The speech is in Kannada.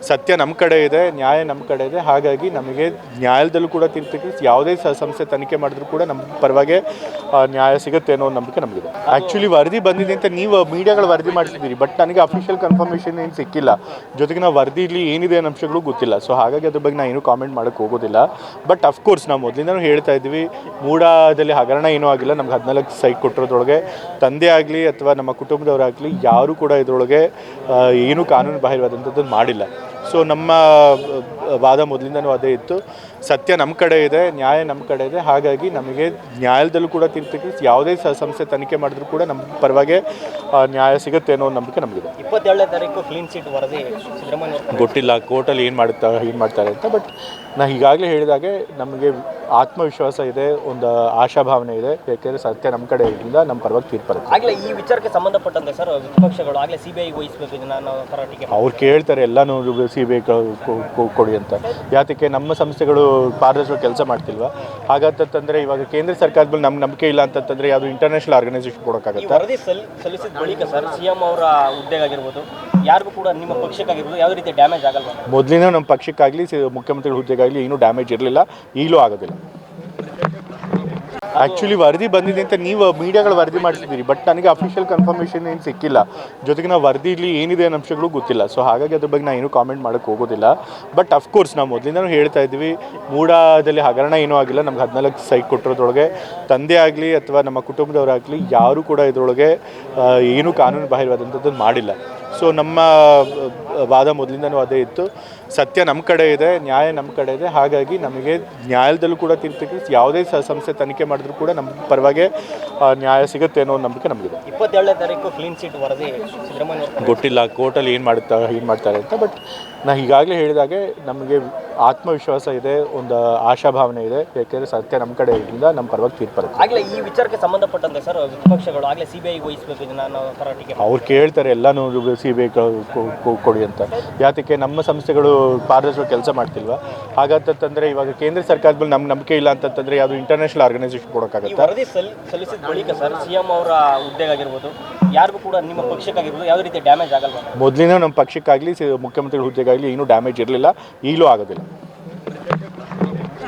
ಸತ್ಯ ನಮ್ಮ ಕಡೆ ಇದೆ ನ್ಯಾಯ ನಮ್ಮ ಕಡೆ ಇದೆ. ಹಾಗಾಗಿ ನಮಗೆ ನ್ಯಾಯದಲ್ಲೂ ಕೂಡ ತೀರ್ಪಿಗೆ ಯಾವುದೇ ಸಂಸ್ಥೆ ತನಿಖೆ ಮಾಡಿದ್ರು ಕೂಡ ನಮ್ಮ ಪರವಾಗಿ ನ್ಯಾಯ ಸಿಗುತ್ತೆ ಅನ್ನೋ ಒಂದು ನಂಬಿಕೆ ನಮಗಿದೆ. ಆ್ಯಕ್ಚುಲಿ ವರದಿ ಬಂದಿದೆ ಅಂತ ನೀವು ಮೀಡಿಯಾಗಳು ವರದಿ ಮಾಡ್ತಿದ್ದೀರಿ ಬಟ್ ನನಗೆ ಅಫಿಷಿಯಲ್ ಕನ್ಫರ್ಮೇಷನ್ ಏನು ಸಿಕ್ಕಿಲ್ಲ. ಜೊತೆಗೆ ನಾವು ವರದಿಲಿ ಏನಿದೆ ಅನ್ನೋ ಅಂಶಗಳು ಗೊತ್ತಿಲ್ಲ. ಸೊ ಹಾಗಾಗಿ ಅದ್ರ ಬಗ್ಗೆ ನಾನು ಏನೂ ಕಾಮೆಂಟ್ ಮಾಡೋಕ್ಕೆ ಹೋಗೋದಿಲ್ಲ. ಬಟ್ ಅಫ್ಕೋರ್ಸ್ ನಾವು ಮೊದಲಿಂದನೂ ಹೇಳ್ತಾ ಇದ್ವಿ ಮೂಡಾದಲ್ಲಿ ಹಗರಣ ಏನೂ ಆಗಿಲ್ಲ. ನಮ್ಗೆ ಹದಿನಾಲ್ಕು ಸೈಟ್ ಕೊಟ್ಟಿರೋದ್ರೊಳಗೆ ತಂದೆ ಆಗಲಿ ಅಥವಾ ನಮ್ಮ ಕುಟುಂಬದವರಾಗಲಿ ಯಾರೂ ಕೂಡ ಇದರೊಳಗೆ ಆ, ಏನೂ ಕಾನೂನು ಬಾಹಿರವಾದಂಥದ್ದನ್ನು ಮಾಡಿಲ್ಲ. ಸೊ ನಮ್ಮ ವಾದ ಮೊದಲಿಂದನೂ ಅದೇ ಇತ್ತು. ಸತ್ಯ ನಮ್ಮ ಕಡೆ ಇದೆ ನ್ಯಾಯ ನಮ್ಮ ಕಡೆ ಇದೆ. ಹಾಗಾಗಿ ನಮಗೆ ನ್ಯಾಯದಲ್ಲೂ ಕೂಡ ತೀರ್ಪಿಗೆ ಯಾವುದೇ ಸ ಸಂಸ್ಥೆ ತನಿಖೆ ಮಾಡಿದ್ರು ಕೂಡ ನಮ್ಮ ಪರವಾಗಿ ನ್ಯಾಯ ಸಿಗುತ್ತೆ ಅನ್ನೋ ನಂಬಿಕೆ ನಮಗಿದೆ. ಇಪ್ಪತ್ತೇಳನೇ ತಾರೀಕು ಕ್ಲೀನ್ ಚಿಟ್ ವರದಿ ಸಿದ್ದರಾಮಯ್ಯ ಗೊತ್ತಿಲ್ಲ ಕೋರ್ಟಲ್ಲಿ ಏನು ಮಾಡ್ತಾ ಏನು ಮಾಡ್ತಾರೆ ಅಂತ ಬಟ್ ನಾ ಈಗಾಗಲೇ ಹೇಳಿದಾಗೆ ನಮಗೆ ಆತ್ಮವಿಶ್ವಾಸ ಇದೆ ಒಂದು ಆಶಾಭಾವನೆ ಇದೆ. ಯಾಕೆಂದರೆ ಸತ್ಯ ನಮ್ಮ ಕಡೆ ಇದ್ರಿಂದ ನಮ್ಮ ಪರವಾಗಿ ತೀರ್ಪು ಬರುತ್ತೆ. ಆಗ್ಲೇ ಈ ವಿಚಾರಕ್ಕೆ ಸಂಬಂಧಪಟ್ಟಂತೆ ಸರ್ ವಿಪಕ್ಷಗಳು ಆಗಲೇ ಸಿ ಬಿ ಐ ಥರ ಟೀಕೆ ಅವ್ರು ಕೇಳ್ತಾರೆ ಎಲ್ಲನೂ ಸಿ ಬಿ ಐ ಕೊಡಿ ಅಂತ. ಯಾತಕ್ಕೆ ನಮ್ಮ ಸಂಸ್ಥೆಗಳು ಪಾರದರ್ಶಕ ಕೆಲಸ ಮಾಡ್ತಿಲ್ವ? ಹಾಗಂತಂದ್ರೆ ಇವಾಗ ಕೇಂದ್ರ ಸರ್ಕಾರದ ಮೇಲೆ ನಮ್ಮ ನಂಬಿಕೆ ಇಲ್ಲ ಅಂತಂದ್ರೆ ಯಾವುದು ಇಂಟರ್ನ್ಯಾಷನಲ್ ಆರ್ಗನೈಸೇಷನ್ ಕೊಡೋಕ್ಕಾಗುತ್ತೆ? ವರದಿ ಸಲ್ಲಿಸಿದ ಬಳಿಕ ಸರ್ ಸಿಎಂ ಅವರ ಹುದ್ದೆಗಾಗಿರ್ಬೋದು ಯಾರಿಗೂ ಕೂಡ ನಿಮ್ಮ ಪಕ್ಷಕ್ಕಾಗಿರ್ಬೋದು ಯಾವುದೇ ರೀತಿ ಡ್ಯಾಮೇಜ್ ಆಗಲ್ಲ ಮೊದಲಿನ ನಮ್ಮ ಪಕ್ಷಕ್ಕಾಗಲಿ ಮುಖ್ಯಮಂತ್ರಿಗಳ ಹುದ್ದೆಗಾಗಲಿ ಏನೂ ಡ್ಯಾಮೇಜ್ ಇರಲಿಲ್ಲ. ಈಗಲೂ ಆಗೋದಿಲ್ಲ. ಆ್ಯಕ್ಚುಲಿ ವರದಿ ಬಂದಿದೆ ಅಂತ ನೀವು ಮೀಡಿಯಾಗಳು ವರದಿ ಮಾಡಿಸಿದ್ದೀರಿ ಬಟ್ ನನಗೆ ಅಫಿಷಿಯಲ್ ಕನ್ಫರ್ಮೇಷನ್ ಏನು ಸಿಕ್ಕಿಲ್ಲ. ಜೊತೆಗೆ ನಾವು ವರದಿಲಿ ಏನಿದೆ ಅನ್ನೋ ಅಂಶಗಳು ಗೊತ್ತಿಲ್ಲ. ಸೊ ಹಾಗಾಗಿ ಅದ್ರ ಬಗ್ಗೆ ನಾನು ಏನೂ ಕಾಮೆಂಟ್ ಮಾಡೋಕ್ಕೆ ಹೋಗೋದಿಲ್ಲ. ಬಟ್ ಅಫ್ಕೋರ್ಸ್ ನಾವು ಮೊದಲಿಂದನೂ ಹೇಳ್ತಾ ಇದ್ವಿ ಮೂಡಾದಲ್ಲಿ ಹಗರಣ ಏನೂ ಆಗಿಲ್ಲ. ನಮ್ಗೆ ಹದಿನಾಲ್ಕು ಸೈಟ್ ಕೊಟ್ಟಿರೋದ್ರೊಳಗೆ ತಂದೆ ಆಗಲಿ ಅಥವಾ ನಮ್ಮ ಕುಟುಂಬದವರಾಗಲಿ ಯಾರೂ ಕೂಡ ಇದರೊಳಗೆ ಏನೂ ಕಾನೂನು ಬಾಹಿರವಾದಂಥದ್ದನ್ನು ಮಾಡಿಲ್ಲ. ಸೊ ನಮ್ಮ ವಾದ ಮೊದಲಿಂದನೂ ಅದೇ ಇತ್ತು. ಸತ್ಯ ನಮ್ಮ ಕಡೆ ಇದೆ ನ್ಯಾಯ ನಮ್ಮ ಕಡೆ ಇದೆ. ಹಾಗಾಗಿ ನಮಗೆ ನ್ಯಾಯದಲ್ಲೂ ಕೂಡ ತೀರ್ಪಿಗೆ ಯಾವುದೇ ಸ ಸಂಸ್ಥೆ ತನಿಖೆ ಮಾಡಿದ್ರು ಕೂಡ ನಮ್ಮ ಪರವಾಗಿ ನ್ಯಾಯ ಸಿಗುತ್ತೆ ಅನ್ನೋ ನಂಬಿಕೆ ನಮಗಿದೆ. ಇಪ್ಪತ್ತೇಳನೇ ತಾರೀಕು ಕ್ಲೀನ್ ಸೀಟ್ ವರದಿ ಸಿದ್ದರಾಮಯ್ಯ ಗೊತ್ತಿಲ್ಲ ಕೋರ್ಟಲ್ಲಿ ಏನು ಮಾಡುತ್ತಾ ಏನು ಮಾಡ್ತಾರೆ ಅಂತ ಬಟ್ ನಾನು ಈಗಾಗಲೇ ಹೇಳಿದಾಗೆ ನಮಗೆ ಆತ್ಮವಿಶ್ವಾಸ ಇದೆ ಒಂದು ಆಶಾಭಾವನೆ ಇದೆ. ಯಾಕೆಂದರೆ ಸತ್ಯ ನಮ್ಮ ಕಡೆ ಇದ್ರಿಂದ ನಮ್ಮ ಪರವಾಗಿ ತೀರ್ಪು ಬರುತ್ತೆ ಆಗ್ಲೇ ಈ ವಿಚಾರಕ್ಕೆ ಸಂಬಂಧಪಟ್ಟಂತೆ ಸರ್ ವಿಪಕ್ಷಗಳು ಆಗಲೇ ಸಿ ಬಿ ಐ ವಹಿಸಬೇಕು ಟೀಕೆ ಅವ್ರು ಕೇಳ್ತಾರೆ ಎಲ್ಲನೂ ಸಿ ಬಿ ಐ ಕೊಡಿ ಅಂತ. ಯಾತಕ್ಕೆ ನಮ್ಮ ಸಂಸ್ಥೆಗಳು ಪಾರದರ್ಶಕ ಕೆಲಸ ಮಾಡ್ತಿಲ್ವಾ? ಹಾಗಂತಂದ್ರೆ ಇವಾಗ ಕೇಂದ್ರ ಸರ್ಕಾರದ ಮೇಲೆ ನಮ್ಮ ನಂಬಿಕೆ ಇಲ್ಲ ಅಂತಂದ್ರೆ ಯಾವುದು ಇಂಟರ್ನ್ಯಾಷನಲ್ ಆರ್ಗನೈಸೇಷನ್ ಕೊಡೋಕ್ಕಾಗುತ್ತೆ? ಕೊಡೋಕ್ಕಾಗತ್ತಾ ವರದಿ ಸಲ್ಲಿಸಿದ ಬಳಿಕ ಸರ್ ಸಿ ಎಂ ಅವರ ಹುದ್ದೆಗಾಗಿರ್ಬೋದು ಯಾರಿಗೂ ಕೂಡ ನಿಮ್ಮ ಪಕ್ಷಕ್ಕಾಗಿರ್ಬೋದು ಯಾವ ರೀತಿ ಡ್ಯಾಮೇಜ್ ಆಗಲ್ಲ ಮೊದಲಿನ ನಮ್ಮ ಪಕ್ಷಕ್ಕಾಗಲಿ ಮುಖ್ಯಮಂತ್ರಿಗಳ ಹುದ್ದೆಗಾಗಲಿ ಏನೂ ಡ್ಯಾಮೇಜ್ ಇರಲಿಲ್ಲ. ಈಗಲೂ ಆಗೋದಿಲ್ಲ.